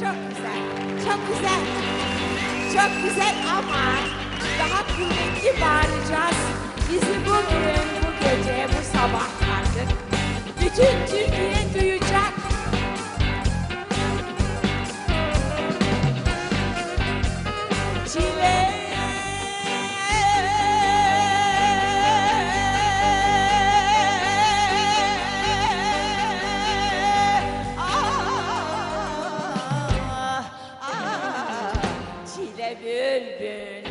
Çok güzel, çok güzel, çok güzel ama daha kuvvetli bağıracağız. Bizi bu بلبل